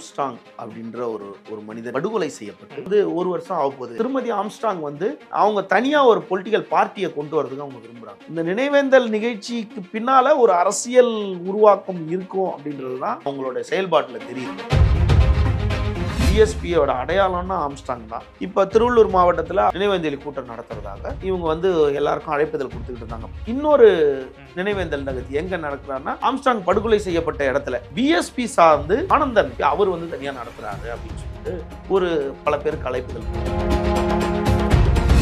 Armstrong அப்படின்ற ஒரு ஒரு மனிதர் படுகொலை செய்யப்பட்டு ஒரு வருஷம் ஆக போகுது. திருமதி ஆம்ஸ்டாங் வந்து அவங்க தனியா ஒரு பொலிட்டிக்கல் பார்ட்டியை கொண்டு வரதுக்கு அவங்க விரும்புறாங்க. இந்த நினைவேந்தல் நிகழ்ச்சிக்கு பின்னால ஒரு அரசியல் உருவாக்கம் இருக்கும் அப்படின்றது தான் அவங்களோட செயல்பாட்டில் தெரியுது. பிஎஸ்பியோட அடையாளம்னா ஆம்ஸ்டாங் தான் இப்போ திருவள்ளூர் மாவட்டத்தில் நினைவேந்தலி கூட்டம் நடத்துறதாக இவங்க வந்து எல்லாருக்கும் அழைப்புதல் கொடுத்துக்கிட்டு இருந்தாங்க இன்னொரு நினைவேந்தல் நிகழ்ச்சி எங்க நடக்கிறாருன்னா ஆம்ஸ்டாங் படுகொலை செய்யப்பட்ட இடத்துல பிஎஸ்பி சார்ந்து ஆனந்தன் அவர் வந்து தனியாக நடத்துறாரு அப்படின்னு சொல்லிட்டு ஒரு பல பேருக்கு அழைப்புதல் கொடுத்தாங்க.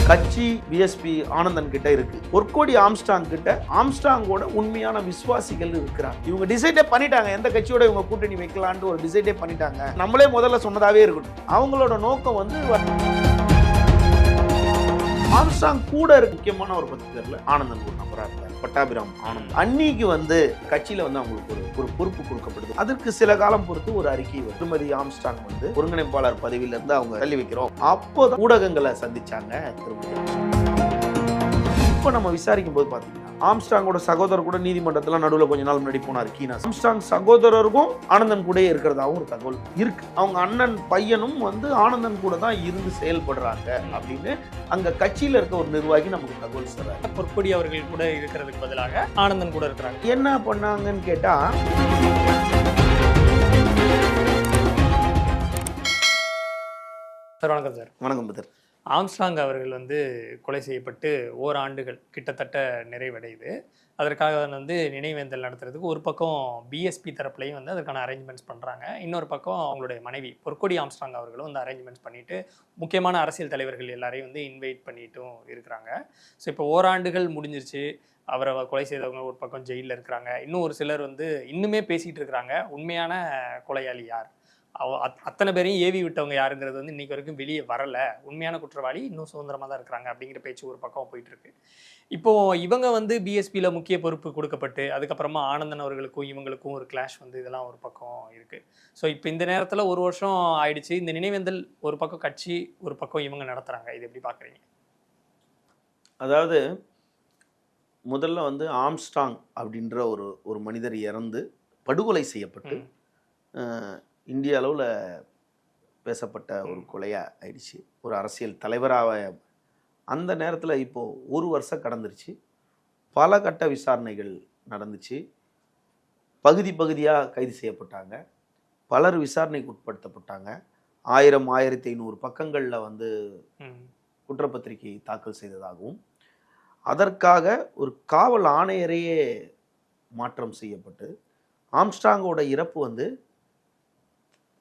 கட்சி பிஎஸ்பி ஆனந்தன் கிட்ட இருக்கு. கோடி ஆம்ஸ்டாங் கிட்ட ஆம்ஸ்டாங்கோட உண்மையான விசுவாசிகள் இருக்கிறாங்க. இவங்க டிசைடே பண்ணிட்டாங்க. எந்த கட்சியோட இவங்க கூட்டணி வைக்கலான்ட்டு ஒரு டிசைடே பண்ணிட்டாங்க. நம்மளே முதல்ல சொன்னதாவே இருக்கட்டும். அவங்களோட நோக்கம் வந்து ஆம்ஸ்டாங் கூட இருக்க முக்கியமான ஒரு பத்து பேர்ல ஆனந்தன் ஒரு நபரா இருக்காரு. பட்டாபிராம். ஆனந்த் அன்னைக்கு வந்து கட்சியில வந்து அவங்களுக்கு ஒரு ஒரு பொறுப்பு கொடுக்கப்படுது. அதற்கு சில காலம் பொறுத்து ஒரு அறிக்கை. திருமதி ஆம்ஸ்டாங் வந்து ஒருங்கிணைப்பாளர் பதவியில இருந்து அவங்க தள்ளி வைக்கிறோம். அப்போதான் ஊடகங்களை சந்திச்சாங்க திருமதி. இப்போ நம்ம விசாரிக்கும் போது பாத்தீங்கன்னா ஆம்ஸ்டாங்கோட சகோதரர் கூட நீதிமன்றத்துல நடுவுல கொஞ்ச நாள் முன்னாடி போனார் கீனா. ஆம்ஸ்டாங் சகோதரருக்கும் ஆனந்தன் கூட இருக்கிறதாவும் ஒரு தகவல் இருக்கு. அவங்க அண்ணன் பையனும் வந்து ஆனந்தன் கூட தான் இருந்து செயல்படுறாங்க அப்படின்னு அங்க கட்சியில இருக்க ஒரு நிர்வாகி நமக்கு தகவல் சொல்றாரு. பொற்கொடி அவர்கள் கூட இருக்கிறதுக்கு பதிலாக ஆனந்தன் கூட இருக்கிறாங்க. என்ன பண்ணாங்கன்னு கேட்டா சார் வணக்கம் சார். வணக்கம் பதர் ஆம்ஸ்டாங் அவர்கள் வந்து கொலை செய்யப்பட்டு ஓராண்டுகள் கிட்டத்தட்ட நிறைவடையுது. அதற்காக வந்து நினைவேந்தல் நடத்துறதுக்கு ஒரு பக்கம் பிஎஸ்பி தரப்புலையும் வந்து அதற்கான அரேஞ்ச்மெண்ட்ஸ் பண்ணுறாங்க இன்னொரு பக்கம் அவங்களுடைய மனைவி பொற்கொடி ஆம்ஸ்ட்ராங் அவர்களும் வந்து அரேஞ்ச்மெண்ட்ஸ் பண்ணிட்டு முக்கியமான அரசியல் தலைவர்கள் எல்லாரையும் வந்து இன்வைட் பண்ணிட்டும் இருக்கிறாங்க. ஸோ இப்போ ஓராண்டுகள் முடிஞ்சிருச்சு. அவரை கொலை செய்தவங்க ஒரு பக்கம் ஜெயிலில் இருக்கிறாங்க. இன்னும் ஒரு சிலர் வந்து இன்னுமே பேசிகிட்டு இருக்கிறாங்க. உண்மையான கொலையாளி யார்? அத்தனை பேரையும் ஏவி விட்டவங்க யாருங்கிறது வந்து இன்னைக்கு வரைக்கும் வெளியே வரல. உண்மையான குற்றவாளி இன்னும் சுதந்திரமா தான் இருக்கிறாங்க அப்படிங்கிற பேச்சு ஒரு பக்கம் போயிட்டு இருக்கு. இப்போ இவங்க வந்து பிஎஸ்பியில் முக்கிய பொறுப்பு கொடுக்கப்பட்டு அதுக்கப்புறமா ஆனந்தன் அவர்களுக்கும் இவங்களுக்கும் ஒரு கிளாஷ் வந்து இதெல்லாம் ஒரு பக்கம் இருக்கு. ஸோ இப்போ இந்த நேரத்தில் ஒரு வருஷம் ஆயிடுச்சு. இந்த நினைவேந்தல் ஒரு பக்கம் கட்சி ஒரு பக்கம் இவங்க நடத்துறாங்க. இது எப்படி பார்க்குறீங்க அதாவது முதல்ல வந்து ஆம்ஸ்டாங் அப்படின்ற ஒரு ஒரு மனிதர் இறந்து படுகொலை செய்யப்பட்டு இந்திய அளவில் பேசப்பட்ட ஒரு கொலையாக ஆயிடுச்சு. ஒரு அரசியல் தலைவராக அந்த நேரத்தில் இப்போது ஒரு வருஷம் கடந்துருச்சு. பல கட்ட விசாரணைகள் நடந்துச்சு. பகுதி பகுதியாக கைது செய்யப்பட்டாங்க. பலர் விசாரணைக்கு உட்படுத்தப்பட்டாங்க. ஆயிரம் ஆயிரத்தி ஐநூறு பக்கங்களில் வந்து குற்றப்பத்திரிகை தாக்கல் செய்ததாகவும் அதற்காக ஒரு காவல் ஆணையரையே மாற்றம் செய்யப்பட்டு ஆம்ஸ்டாங்கோட இறப்பு வந்து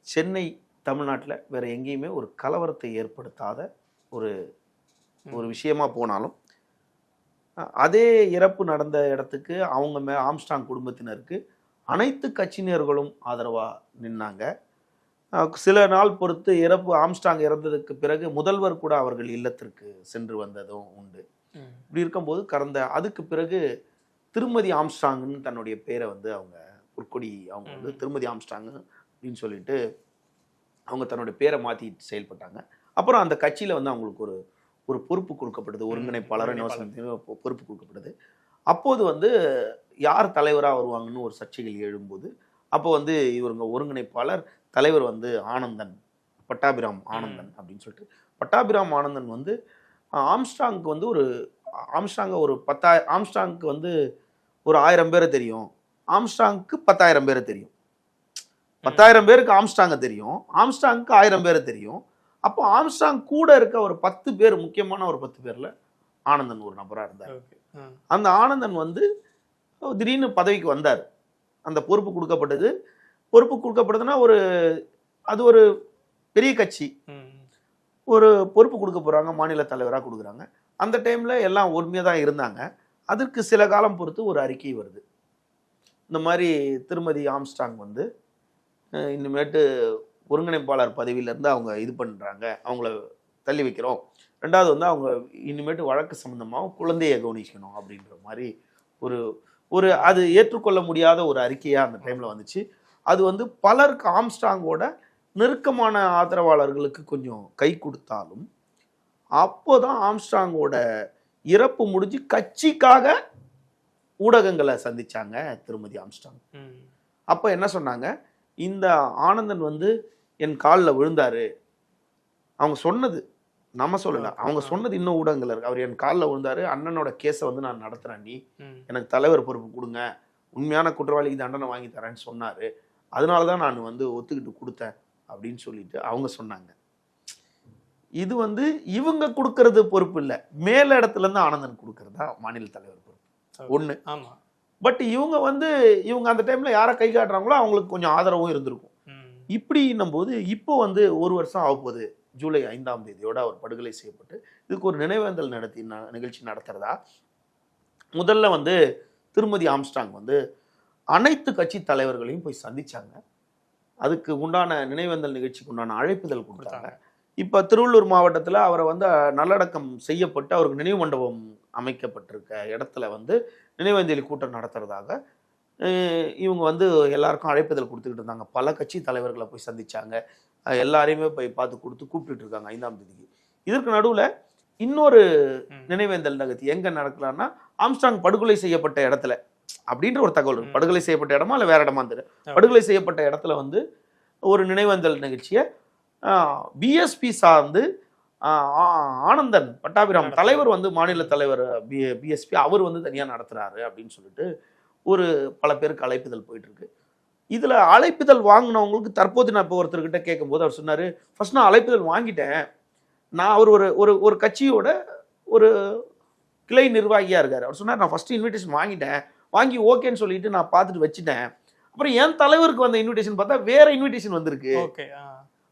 சென்னை தமிழ்நாட்டில் வேற எங்கேயுமே ஒரு கலவரத்தை ஏற்படுத்தாத ஒரு ஒரு விஷயமா போனாலும் அதே இறப்பு நடந்த இடத்துக்கு அவங்க மே ஆம்ஸ்டாங் குடும்பத்தினருக்கு அனைத்து கட்சியினர்களும் ஆதரவாக நின்னாங்க. சில நாள் பொறுத்து இறப்பு ஆம்ஸ்டாங் இறந்ததுக்கு பிறகு முதல்வர் கூட அவர்கள் இல்லத்திற்கு சென்று வந்ததும் உண்டு. இப்படி இருக்கும்போது கடந்த அதுக்கு பிறகு திருமதி ஆம்ஸ்டாங்னு தன்னுடைய பேரை வந்து அவங்க பொற்கொடி அவங்க வந்து. திருமதி ஆம்ஸ்டாங் அப்படின்னு சொல்லிட்டு அவங்க தன்னுடைய பேரை மாற்றி செயல்பட்டாங்க. அப்புறம் அந்த கட்சியில் வந்து அவங்களுக்கு ஒரு ஒரு பொறுப்பு கொடுக்கப்படுது ஒருங்கிணைப்பாளர் பொறுப்பு கொடுக்கப்படுது அப்போது வந்து யார் தலைவராக வருவாங்கன்னு ஒரு சர்ச்சைகள் எழும்போது அப்போ வந்து இவருங்க ஒருங்கிணைப்பாளர் தலைவர் வந்து ஆனந்தன் பட்டாபிராம் ஆனந்தன் அப்படின்னு சொல்லிட்டு. பட்டாபிராம் ஆனந்தன் வந்து ஆம்ஸ்டாங்க்கு வந்து ஒரு ஆம்ஸ்டாங்க ஒரு பத்தாய ஆம்ஸ்டாங்க்கு வந்து ஒரு ஆயிரம் பேரை தெரியும். ஆம்ஸ்டாங்க்கு பத்தாயிரம் பேரை தெரியும். பத்தாயிரம் பேருக்கு ஆம்ஸ்டாங்க தெரியும். ஆம்ஸ்டாங்க்கு ஆயிரம் பேரை தெரியும். அப்போ ஆம்ஸ்டாங் கூட இருக்க ஒரு பத்து பேர் முக்கியமான ஒரு பத்து பேர்ல ஆனந்தன் ஒரு நபரா இருந்தார். அந்த ஆனந்தன் வந்து திடீர்னு பதவிக்கு வந்தார். அந்த பொறுப்பு கொடுக்கப்பட்டது. பொறுப்பு கொடுக்கப்பட்டதுன்னா ஒரு அது ஒரு பெரிய கட்சி. ஒரு பொறுப்பு கொடுக்க போறாங்க மாநில தலைவராக கொடுக்குறாங்க. அந்த டைம்ல எல்லாம் ஒருமையாக தான் இருந்தாங்க. அதற்கு சில காலம் பொறுத்து ஒரு அறிக்கை வருது. இந்த மாதிரி திருமதி ஆம்ஸ்டாங் வந்து இனிமேட்டு ஒருங்கிணைப்பாளர் பதவியிலேருந்து அவங்க இது பண்ணுறாங்க அவங்கள தள்ளி வைக்கிறோம். ரெண்டாவது வந்து அவங்க இனிமேட்டு வழக்கு சம்மந்தமாக குழந்தையை கவனிக்கணும் அப்படின்ற மாதிரி ஒரு ஒரு அது ஏற்றுக்கொள்ள முடியாத ஒரு அறிக்கையாக அந்த டைமில் வந்துச்சு. அது வந்து பலருக்கு ஆம்ஸ்டாங்கோட நெருக்கமான ஆதரவாளர்களுக்கு கொஞ்சம் கை கொடுத்தாலும் அப்போதான் ஆம்ஸ்டாங்கோட இறப்பு முடிஞ்சு கட்சிக்காக ஊடகங்களை சந்திச்சாங்க திருமதி ஆம்ஸ்டாங் அப்போ என்ன சொன்னாங்க? இந்த ஆனந்தன் வந்து என் காலில் விழுந்தாரு. அவங்க சொன்னது நம்ம சொல்லல. அவங்க சொன்னது இன்னும் ஊடகங்கள் இருக்கு. அவர் என் காலில் விழுந்தாரு. அண்ணனோட கேஸை வந்து நான் நடத்துறேன் நீ. எனக்கு தலைவர் பொறுப்பு கொடுங்க. உண்மையான குற்றவாளிக்கு தண்டனை வாங்கி தரேன்னு சொன்னாரு. அதனால தான் நான் வந்து ஒத்துக்கிட்டு கொடுத்தேன் அப்படின்னு சொல்லிட்டு அவங்க சொன்னாங்க. இது வந்து இவங்க கொடுக்கறது பொறுப்பு இல்லை. மேல இடத்துல இருந்து ஆனந்தன் கொடுக்கறதா மாநில தலைவர் பொறுப்பு. ஒண்ணு. ஆமா. பட் இவங்க வந்து இவங்க அந்த டைம்ல யாரை கை காட்டுறாங்களோ அவங்களுக்கு கொஞ்சம் ஆதரவும் இருந்திருக்கும். இப்படின்னும் போது இப்போ வந்து ஒரு வருஷம் ஆக போகுது ஜூலை ஐந்தாம் தேதியோட அவர் படுகொலை செய்யப்பட்டு இதுக்கு ஒரு நினைவேந்தல் நடத்தி நிகழ்ச்சி நடத்துறதா? முதல்ல வந்து திருமதி ஆம்ஸ்டாங் வந்து அனைத்து கட்சி தலைவர்களையும் போய் சந்திச்சாங்க. அதுக்கு உண்டான நினைவேந்தல் நிகழ்ச்சிக்கு உண்டான அழைப்புதல் கொடுத்தாங்க. இப்போ திருவள்ளூர் மாவட்டத்தில் அவரை வந்து நல்லடக்கம் செய்யப்பட்டு அவருக்கு நினைவு மண்டபம் அமைக்கப்பட்டிருக்க இடத்துல வந்து நினைவேந்தலி கூட்டம் நடத்துறதாக இவங்க வந்து எல்லாருக்கும் அழைப்புதல் கொடுத்துக்கிட்டு இருந்தாங்க பல கட்சி தலைவர்களை போய் சந்திச்சாங்க எல்லாரையுமே போய் பார்த்து கொடுத்து கூப்பிட்டுட்டு இருக்காங்க ஐந்தாம் தேதிக்கு இதற்கு நடுவில் இன்னொரு. நினைவேந்தல் நிகழ்ச்சி எங்க நடக்கலாம்னா ஆம்ஸ்டாங் படுகொலை செய்யப்பட்ட இடத்துல அப்படின்ற ஒரு தகவல். படுகொலை செய்யப்பட்ட இடமா இல்லை வேற இடமா தெரியும். படுகொலை செய்யப்பட்ட இடத்துல வந்து ஒரு நினைவேந்தல் நிகழ்ச்சியை பிஎஸ்பி சார்ந்து ஆனந்தன் பட்டாபிராம். தலைவர் வந்து மாநில தலைவர் பிஎஸ்பி அவர் வந்து தனியாக நடத்துறாரு அப்படின்னு சொல்லிட்டு ஒரு பல பேருக்கு அழைப்புதல் போயிட்டு இருக்கு இதுல அழைப்புதல் வாங்கினவங்களுக்கு தற்போது நான் இப்போ ஒருத்தர்கிட்ட கேட்கும்போது அவர் சொன்னாரு ஃபர்ஸ்ட் நான் அழைப்புதல் வாங்கிட்டேன். நான் அவர் ஒரு ஒரு ஒரு கட்சியோட ஒரு கிளை நிர்வாகியா இருக்காரு. அவர் சொன்னார் நான் ஃபர்ஸ்ட் இன்விடேஷன் வாங்கிட்டேன். வாங்கி ஓகேன்னு சொல்லிட்டு நான் பார்த்துட்டு வச்சுட்டேன். அப்புறம் என் தலைவருக்கு வந்த இன்விடேஷன் பார்த்தா வேற இன்விடேஷன் வந்திருக்கு.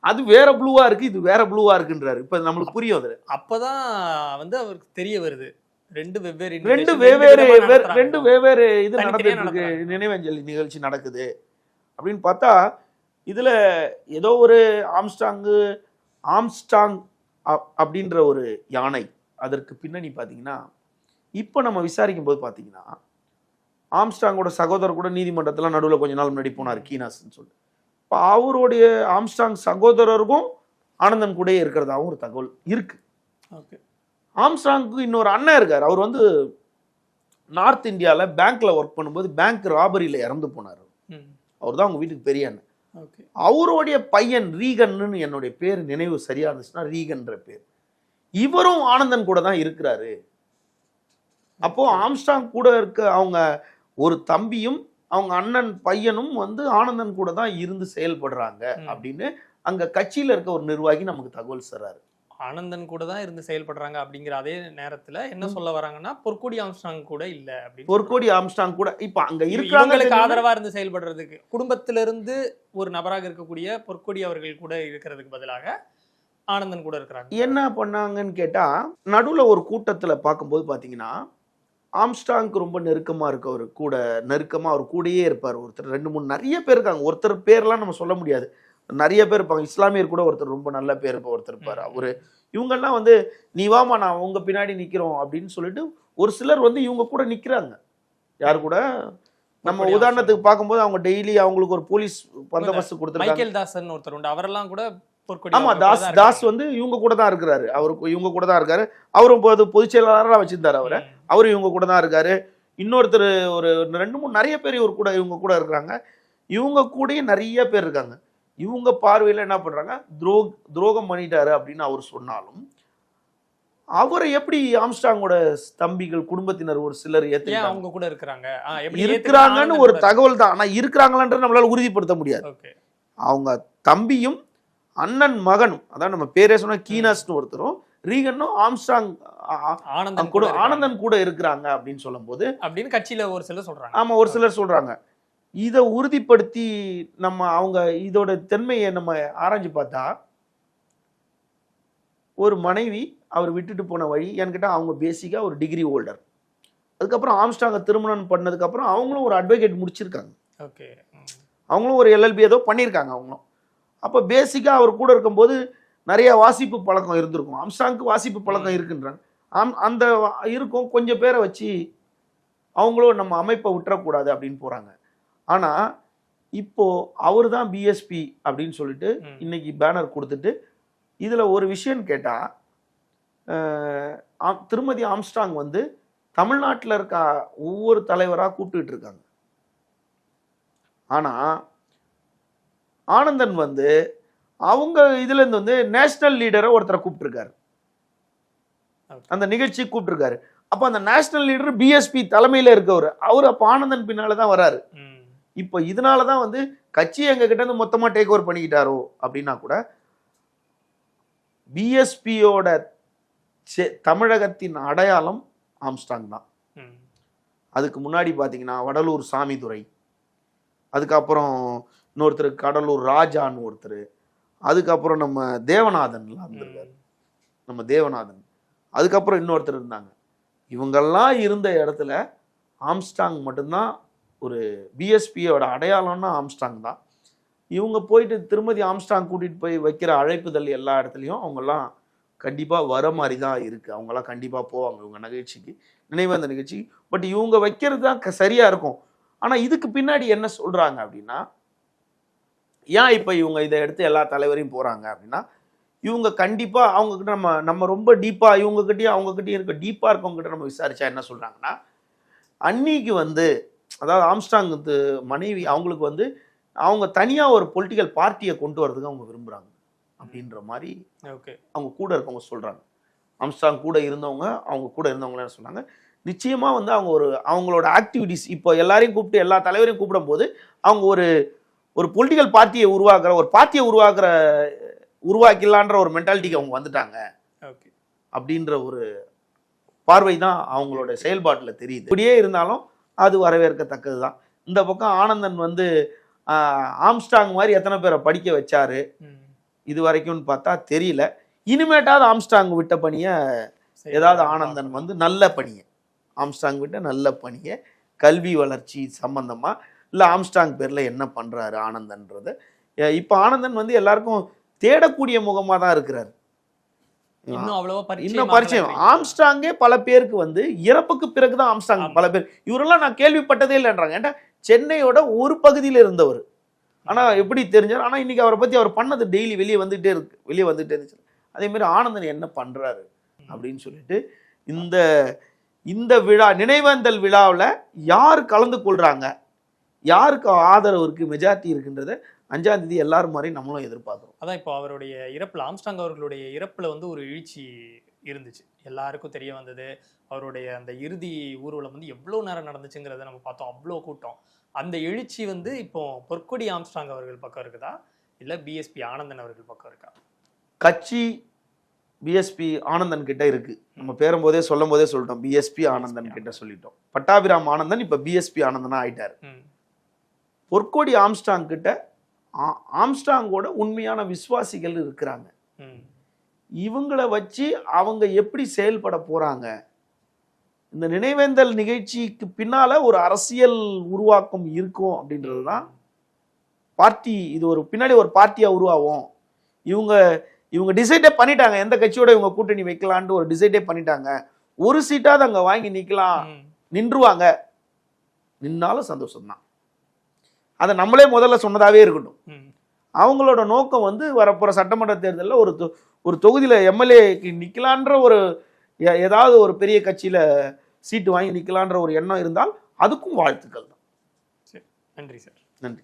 அது வேற ப்ளூவா இருக்கு இது வேற ப்ளூவா இருக்குன்றாரு. இப்ப நம்மளுக்கு புரியும் அது அப்பதான் வந்து அவருக்கு தெரிய வருது. ரெண்டு வெவ்வேறு ரெண்டு வெவ்வேறு. ரெண்டு வெவ்வேறு இது நடத்துறாங்க. நினைவஞ்சலி நிகழ்ச்சி நடக்குது. அப்படின்னு பார்த்தா இதுல ஏதோ ஒரு ஆம்ஸ்டாங்கு ஆம்ஸ்டாங் அப்- அப்படின்ற ஒரு யானை அதற்கு பின்னணி பார்த்தீங்கன்னா இப்போ நம்ம விசாரிக்கும் போது பார்த்தீங்கன்னா ஆம்ஸ்டாங்கோட சகோதரர் கூட நீதிமன்றத்துல நடுவில் கொஞ்ச நாள் முன்னாடி போனார் கீனாஸ்ன்னு சொல்லிட்டு. இப்போ அவருடைய ஆம்ஸ்டாங் சகோதரருக்கும் ஆனந்தன் கூடயே இருக்கிறதாவும் ஒரு தகவல் இருக்கு. ஓகே. ஆம்ஸ்ட்ராங்க்கு இன்னொரு அண்ணன் இருக்கார். அவர் வந்து நார்த் இந்தியாவில் பேங்க்ல ஒர்க் பண்ணும்போது பேங்க் ராபரியில் இறந்து போனார். அவர் தான் அவங்க வீட்டுக்கு பெரிய அண்ணன். ஓகே. அவருடைய பையன் ரீகன்னு என்னுடைய பேர் நினைவு சரியா இருந்துச்சுன்னா ரீகன்ற பேர். இவரும் ஆனந்தன் கூட தான் இருக்கிறாரு. அப்போ ஆம்ஸ்டாங் கூட இருக்க அவங்க ஒரு தம்பியும் அவங்க அண்ணன் பையனும் வந்து ஆனந்தன் கூட தான் இருந்து செயல்படுறாங்க. அப்படின்னு அங்க கட்சியில இருக்க ஒரு நிர்வாகி நமக்கு தகவல் சொல்றாரு. ஆனந்தன் கூட தான் இருந்து செயல்படுறாங்க அப்படிங்கிற அதே நேரத்துல என்ன சொல்ல வராங்கன்னா பொற்கொடி ஆம்ஸ்டாங் கூட இல்ல அப்படின்னு பொற்கோடி ஆம்ஸ்டாங் கூட இப்ப அங்க இருக்காங்க ஆதரவா இருந்து செயல்படுறதுக்கு குடும்பத்தில இருந்து ஒரு நபராக இருக்கக்கூடிய பொற்கொடி அவர்கள் கூட இருக்கிறதுக்கு பதிலாக ஆனந்தன் கூட இருக்கிறாங்க. என்ன பண்ணாங்கன்னு கேட்டா நடுவுல ஒரு கூட்டத்துல பார்க்கும்போது பாத்தீங்கன்னா ஆம்ஸ்டாங்க்கு ரொம்ப நெருக்கமா இருக்கவர் கூட நெருக்கமா அவர் கூடயே இருப்பார். ஒருத்தர் ரெண்டு மூணு நிறைய பேர் இருக்காங்க. ஒருத்தர் பேர்லாம் நம்ம சொல்ல முடியாது. நிறைய பேர் இருப்பாங்க. இஸ்லாமியர் கூட ஒருத்தர் ரொம்ப நல்ல பேர் இருப்ப ஒருத்தர் இருப்பார். அவரு இவங்கெல்லாம் வந்து நீ வாமா நான் உங்க பின்னாடி நிக்கிறோம் அப்படின்னு சொல்லிட்டு ஒரு சிலர் வந்து இவங்க கூட நிக்கிறாங்க. யார் கூட? நம்ம உதாரணத்துக்கு பார்க்கும்போது அவங்க டெய்லி அவங்களுக்கு ஒரு போலீஸ் பந்தோபஸ்து கொடுத்துருக்காங்க. மைக்கேல் தாசன் ஒருத்தர் உண்டு. அவரெல்லாம் கூட ஆமா தாஸ் தாஸ். வந்து இவங்க கூட தான் இருக்கிறாரு. அவருக்கு இவங்க கூட தான் இருக்காரு. அவரும் பொது பொதுச் செயலாளராக வச்சிருந்தாரு அவரை. அவரும் இவங்க கூட தான் இருக்காரு. இன்னொருத்தர் ஒரு ரெண்டு மூணு நிறைய பேர் இவர் கூட இவங்க கூட இருக்கிறாங்க. இவங்க கூடயும் நிறைய பேர் இருக்காங்க. இவங்க பார்வையில என்ன பண்றாங்க? துரோ துரோகம் பண்ணிட்டாரு அப்படின்னு அவர் சொன்னாலும் அவரை எப்படி ஆம்ஸ்டாங்கோட தம்பிகள் குடும்பத்தினர் ஒரு சிலர் ஏத்துக்கிட்டாங்க? அவங்க கூட இருக்கிறாங்க? இருக்கிறாங்கன்னு ஒரு தகவல் தான் ஆனா இருக்கிறாங்களான்ற நம்மளால உறுதிப்படுத்த முடியாது. அவங்க தம்பியும் அண்ணன் மகனும் அதான் நம்ம பேரே சொன்ன கீனஸ்னு ஒருத்தரும் ரீகனும் ஆம்ஸ்டாங் ஆனந்தன் கூட. ஆனந்தன் கூட இருக்கிறாங்க அப்படின்னு சொல்லும்போது அப்படின்னு கட்சியில ஒரு சிலர் சொல்றாங்க. ஆமா ஒரு சிலர் சொல்றாங்க. இதை உறுதிப்படுத்தி நம்ம அவங்க இதோட தன்மையை நம்ம ஆராய்ஞ்சு பார்த்தா ஒரு மனைவி அவர் விட்டுட்டு போன வழி என்கிட்ட அவங்க பேசிக்கா ஒரு டிகிரி ஹோல்டர் அதுக்கப்புறம் ஆம்ஸ்டாங்க திருமணம் பண்ணதுக்கு அப்புறம் அவங்களும் ஒரு அட்வொகேட் முடிச்சிருக்காங்க. ஓகே. அவங்களும் ஒரு எல்எல்பி ஏதோ பண்ணியிருக்காங்க அவங்களும். அப்போ பேசிக்காக அவர் கூட இருக்கும்போது நிறைய வாசிப்பு பழக்கம் இருந்திருக்கும். ஆம்ஸ்டாங்க்கு வாசிப்பு பழக்கம். இருக்குன்றாங்க. ஆம் அந்த இருக்கும். கொஞ்சம் பேரை வச்சு அவங்களும் நம்ம அமைப்பை விட்டுறக்கூடாது அப்படின்னு போகிறாங்க ஆனால் இப்போ அவர் தான் பிஎஸ்பி அப்படின்னு சொல்லிட்டு. இன்னைக்கு பேனர் கொடுத்துட்டு இதில் ஒரு விஷயம் கேட்டால் திருமதி ஆம்ஸ்டாங் வந்து தமிழ்நாட்டில் இருக்க ஒவ்வொரு தலைவராக கூப்பிட்டுட்டு இருக்காங்க. ஆனால் ஆனந்தன் வந்து அவங்க இதுல இருந்து வந்து நேஷனல் லீடரை ஒருத்தரை கூப்பிட்டுருக்காரு. அந்த நிகழ்ச்சி கூப்பிட்டுருக்காரு அப்ப அந்த நேஷனல் லீடர் பிஎஸ்பி தலைமையில இருக்கவர் அவர் அப்ப ஆனந்தன் பின்னால தான் வராரு. இப்போ இதனால தான் வந்து கட்சி எங்க கிட்ட இருந்து மொத்தமா டேக் ஓவர் பண்ணிக்கிட்டாரோ அப்படின்னா கூட பிஎஸ்பியோட தமிழகத்தின் அடையாளம் ஆம்ஸ்டாங் தான். அதுக்கு முன்னாடி பார்த்தீங்கன்னா வடலூர் சாமிதுரை அதுக்கப்புறம் இன்னொருத்தர் கடலூர் ராஜான்னு ஒருத்தர். அதுக்கப்புறம் நம்ம தேவநாதன்லாம் இருந்திருக்காரு. நம்ம தேவநாதன். அதுக்கப்புறம் இன்னொருத்தர் இருந்தாங்க. இவங்கெல்லாம் இருந்த இடத்துல ஆம்ஸ்டாங் மட்டும்தான் ஒரு பிஎஸ்பியோட அடையாளம்னா ஆம்ஸ்டாங் தான். இவங்க போயிட்டு திருமதி ஆம்ஸ்டாங் கூட்டிகிட்டு போய் வைக்கிற அழைப்புதல் எல்லா இடத்துலையும் அவங்கெல்லாம் கண்டிப்பாக வர மாதிரி தான் இருக்குது அவங்கெல்லாம் கண்டிப்பாக போவாங்க இவங்க நிகழ்ச்சிக்கு நினைவேந்த நிகழ்ச்சி. பட் இவங்க வைக்கிறது தான் க- சரியா இருக்கும். ஆனால் இதுக்கு பின்னாடி என்ன சொல்கிறாங்க அப்படின்னா ஏன் இப்போ இவங்க இதை எடுத்து எல்லா தலைவரையும் போகிறாங்க அப்படின்னா இவங்க கண்டிப்பாக அவங்கக்கிட்ட நம்ம நம்ம ரொம்ப டீப்பாக இவங்ககிட்டயும் அவங்ககிட்டயும் இருக்க டீப்பாக இருக்கவங்ககிட்ட நம்ம விசாரிச்சா என்ன சொல்கிறாங்கன்னா அன்னிக்கு வந்து அதாவது ஆம்ஸ்டாங் மனைவி அவங்களுக்கு வந்து அவங்க தனியாக ஒரு பொலிட்டிக்கல் பார்ட்டியை கொண்டு வரதுக்கு அவங்க விரும்புகிறாங்க அப்படின்ற மாதிரி ஓகே. அவங்க கூட இருக்கவங்க சொல்கிறாங்க ஆம்ஸ்டாங் கூட இருந்தவங்க அவங்க கூட இருந்தவங்க என்ன சொன்னாங்க நிச்சயமாக வந்து அவங்க ஒரு அவங்களோட ஆக்டிவிட்டிஸ் இப்போ எல்லாரையும் கூப்பிட்டு எல்லா தலைவரையும் கூப்பிடும்போது அவங்க ஒரு ஒரு பொலிட்டிக்கல் பார்ட்டியை உருவாக்குற ஒரு பார்ட்டியை உருவாக்குற உருவாக்கிடலான்ற ஒரு மென்டாலிட்டிக்கு அவங்க வந்துட்டாங்க. ஓகே. அப்படின்ற ஒரு பார்வை தான் அவங்களோட செயல்பாட்டில் தெரியுது. இப்படியே இருந்தாலும் அது வரவேற்கத்தக்கது தான் இந்த பக்கம் ஆனந்தன் வந்து ஆம்ஸ்டாங் மாதிரி எத்தனை பேரை படிக்க வச்சாரு. இது வரைக்கும்னு பார்த்தா தெரியல. இனிமேட்டாவது ஆம்ஸ்டாங் விட்ட பணியை. ஏதாவது ஆனந்தன் வந்து நல்ல பணியை ஆம்ஸ்டாங் விட்ட நல்ல பணியை கல்வி வளர்ச்சி சம்பந்தமா இல்லை ஆம்ஸ்டாங் பேரில் என்ன பண்ணுறாரு ஆனந்தன்றது. இப்போ ஆனந்தன் வந்து எல்லாருக்கும் தேடக்கூடிய முகமாக தான் இருக்கிறாரு. இன்னும் பரிச்சயம். ஆம்ஸ்டாங்கே பல பேருக்கு வந்து இறப்புக்கு பிறகுதான் ஆம்ஸ்டாங் ஆமா. பல பேர். இவரெல்லாம் நான் கேள்விப்பட்டதே இல்லைன்றாங்க. ஏன்டா சென்னையோட ஒரு பகுதியில் இருந்தவர். ஆனா எப்படி தெரிஞ்சார்? ஆனா இன்னைக்கு அவரை பத்தி அவர் பண்ணது டெய்லி வெளியே வந்துட்டே இருக்கு. வெளியே வந்துட்டே இருந்துச்சு. அதே மாதிரி ஆனந்தன் என்ன பண்றாரு அப்படின்னு சொல்லிட்டு இந்த இந்த விழா நினைவேந்தல் விழாவில் யார் கலந்து கொள்றாங்க? யாருக்கு ஆதரவு இருக்கு மெஜாரிட்டி இருக்குன்றத அஞ்சாம் தேதி எல்லாரும் மாதிரி நம்மளும் எதிர்பார்க்குறோம். அதான் இப்போ அவருடைய இறப்புல ஆம்ஸ்டாங் அவர்களுடைய இறப்புல வந்து ஒரு எழுச்சி இருந்துச்சு. எல்லாருக்கும் தெரிய வந்தது. அவருடைய அந்த இறுதி ஊர்வலம் வந்து எவ்வளோ நேரம் நடந்துச்சுங்கிறத நம்ம பார்த்தோம். அவ்வளோ கூட்டம். அந்த எழுச்சி வந்து இப்போ பொற்கொடி ஆம்ஸ்டாங் அவர்கள் பக்கம் இருக்குதா? இல்ல பிஎஸ்பி ஆனந்தன் அவர்கள் பக்கம் இருக்கா? கட்சி பிஎஸ்பி ஆனந்தன் கிட்ட இருக்கு. நம்ம பேரும்போதே சொல்லும் போதே சொல்லிட்டோம் பிஎஸ்பி ஆனந்தன் கிட்ட சொல்லிட்டோம். பட்டாபிராம் ஆனந்தன் இப்ப பிஎஸ்பி ஆனந்தனா ஆயிட்டாரு. பொற்கோடி ஆம்ஸ்டாங் கிட்ட ஆம்ஸ்டாங்கோட உண்மையான விசுவாசிகள் இருக்கிறாங்க. இவங்களை வச்சு அவங்க எப்படி செயல்பட போறாங்க? இந்த நினைவேந்தல் நிகழ்ச்சிக்கு பின்னால ஒரு அரசியல் உருவாக்கம் இருக்கும் அப்படின்றது தான் பார்ட்டி. இது ஒரு பின்னாடி ஒரு பார்ட்டியா உருவாகும். இவங்க இவங்க டிசைடே பண்ணிட்டாங்க. எந்த கட்சியோட இவங்க கூட்டணி வைக்கலான்ட்டு ஒரு டிசைடே பண்ணிட்டாங்க. ஒரு சீட்டாவது அங்க வாங்கி நிக்கலாம். ம். நின்றுவாங்க. நின்னாலும் சந்தோஷம்தான். அதை நம்மளே முதல்ல சொன்னதாவே இருக்கட்டும். அவங்களோட நோக்கம் வந்து வரப்போற சட்டமன்ற தேர்தலில் ஒரு தொ- ஒரு தொகுதியில எம்எல்ஏக்கு நிக்கலான்ற ஒரு ஏதாவது ஒரு பெரிய கட்சியில சீட்டு வாங்கி நிக்கலான்ற ஒரு எண்ணம் இருந்தால் அதுக்கும் வாழ்த்துக்கள் தான். நன்றி சார். நன்றி.